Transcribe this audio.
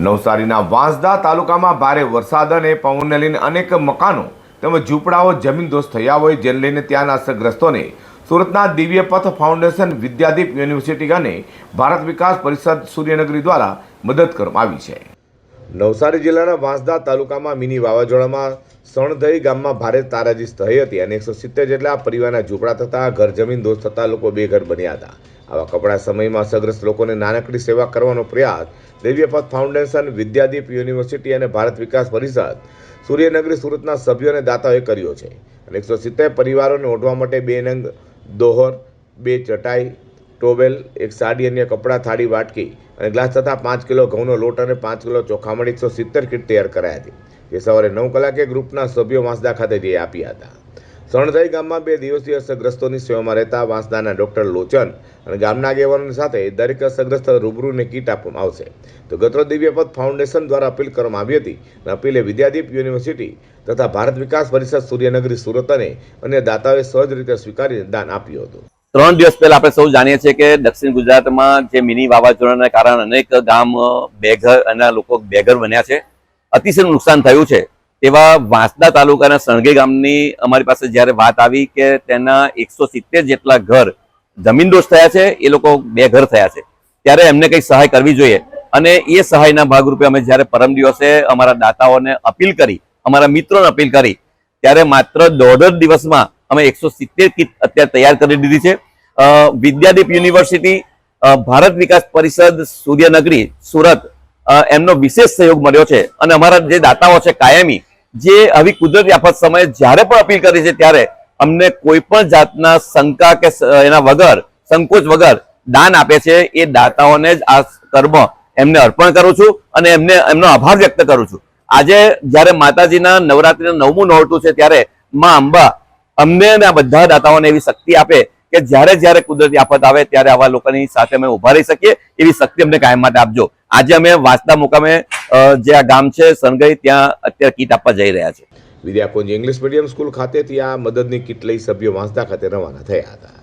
નવસારીના વાંસદા તાલુકામાં ભારે વરસાદ અને પવનને લઈને અનેક મકાનો તેમજ ઝૂંપડાઓ જમીનદોસ્ત થયા હોય, જેને લઈને ત્યાંના અસરગ્રસ્તોને સુરતના દિવ્ય પથ ફાઉન્ડેશન વિદ્યાદીપ યુનિવર્સિટી અને ભારત વિકાસ પરિષદ સૂર્યનગરી દ્વારા મદદ કરવામાં આવી છે. નવસારી જિલ્લાના વાંસદા તાલુકામાં મિની વાવાઝોડામાં સણધઈ ગામમાં ભારે તારાજી થઈ હતી અને એકસો સિત્તેર જેટલા પરિવારના ઝૂંપડા થતાં ઘર જમીન દોસ્ત થતાં લોકો બેઘર બન્યા હતા. આવા કપડા સમયમાં અસરગ્રસ્ત લોકોને નાનકડી સેવા કરવાનો પ્રયાસ દિવ્યપથ ફાઉન્ડેશન, વિદ્યાદીપ યુનિવર્સિટી અને ભારત વિકાસ પરિષદ, સૂર્યનગરી સુરતના સભ્યો અને દાતાઓએ કર્યો છે. અને એકસો સિત્તેર પરિવારોને ઓઢવા માટે બે નંગ, દોહર, બે ચટાઈ, ટોવેલ, એક સાડી અન્ય કપડાં થાળી વાટકી અને ગ્લાસ તથા પાંચ કિલો ઘઉંનો લોટ અને પાંચ કિલો ચોખા મળી એકસો સિત્તેર કીટ તૈયાર કરાઈ હતી, જે સવારે નવ કલાકે ગ્રુપના સભ્યો વાંસદા ખાતે જઈ આપ્યા હતા. સણધાઈ ગામમાં બે દિવસીય અસરગ્રસ્તોની સેવામાં રહેતા વાંસદાના ડોક્ટર લોચન અને ગામના આગેવાનોની સાથે દરેક અસરગ્રસ્ત રૂબરૂને કીટ આપવામાં આવશે. તો ગત્રો દિવ્યપદ ફાઉન્ડેશન દ્વારા અપીલ કરવામાં આવી હતી અને અપીલે વિદ્યાદીપ યુનિવર્સિટી તથા ભારત વિકાસ પરિષદ સૂર્યનગરી સુરત અને અન્ય દાતાઓએ સહજ રીતે સ્વીકારીને દાન આપ્યું હતું. ત્રણ દિવસ પહેલા આપણે સૌ જાણીએ છીએ કે દક્ષિણ ગુજરાતમાં જે મિની વાવાઝોડાના કારણે અનેક ગામ બેઘર અને લોકો બેઘર બન્યા છે. અતિશય નુકસાન થયું છે. તેવા વાંસદા તાલુકાના સણગી ગામની અમારી પાસે જ્યારે વાત આવી કે તેના એકસો સિત્તેર જેટલા ઘર જમીનદોષ થયા છે, એ લોકો બેઘર થયા છે. ત્યારે એમને કંઈક સહાય કરવી જોઈએ. અને એ સહાયના ભાગરૂપે અમે જ્યારે પરમ દિવસે અમારા દાતાઓને અપીલ કરી, અમારા મિત્રોને અપીલ કરી, ત્યારે માત્ર દોઢ જ દિવસમાં અમે એકસો સિત્તેર કીટ અત્યારે તૈયાર કરી દીધી છે. વિદ્યાદીપ યુનિવર્સિટી ભારત વિકાસ પરિષદ, સૂર્યનગરી, સુરત એમનો વિશેષ સહયોગ મળ્યો છે. અને અમારા જે દાતાઓ છે, કાયમી, જે આવી કુદરતી આફત સમયે જ્યારે પણ અપીલ કરી છે, ત્યારે અમને કોઈ પણ જાતના શંકા કે એના વગર, સંકોચ વગર દાન આપે છે, એ દાતાઓને જ આ કર્મ એમને અર્પણ કરું છું અને એમને, એમનો આભાર વ્યક્ત કરું છું. આજે જ્યારે માતાજીના નવરાત્રીના નવમું નોરતું છે, ત્યારે માં અંબા અમને અને આ બધા દાતાઓને એવી શક્તિ આપે કે જ્યારે જ્યારે કુદરતી આફત આવે ત્યારે આવા લોકોની સાથે અમે ઊભા રહી શકીએ, એવી શક્તિ અમને કાયમ માટે આપજો. આજે અમે વાંસદા મુકામે જે આ ગામ છે સનગઈ ત્યાં અત્યારે કીટ આપવા જઈ રહ્યા છે. વિદ્યાકુંજ ઇંગ્લિશ મીડિયમ સ્કૂલ ખાતેથી આ મદદની કીટ લઈ સભ્યો વાંસદા ખાતે રવાના થયા હતા.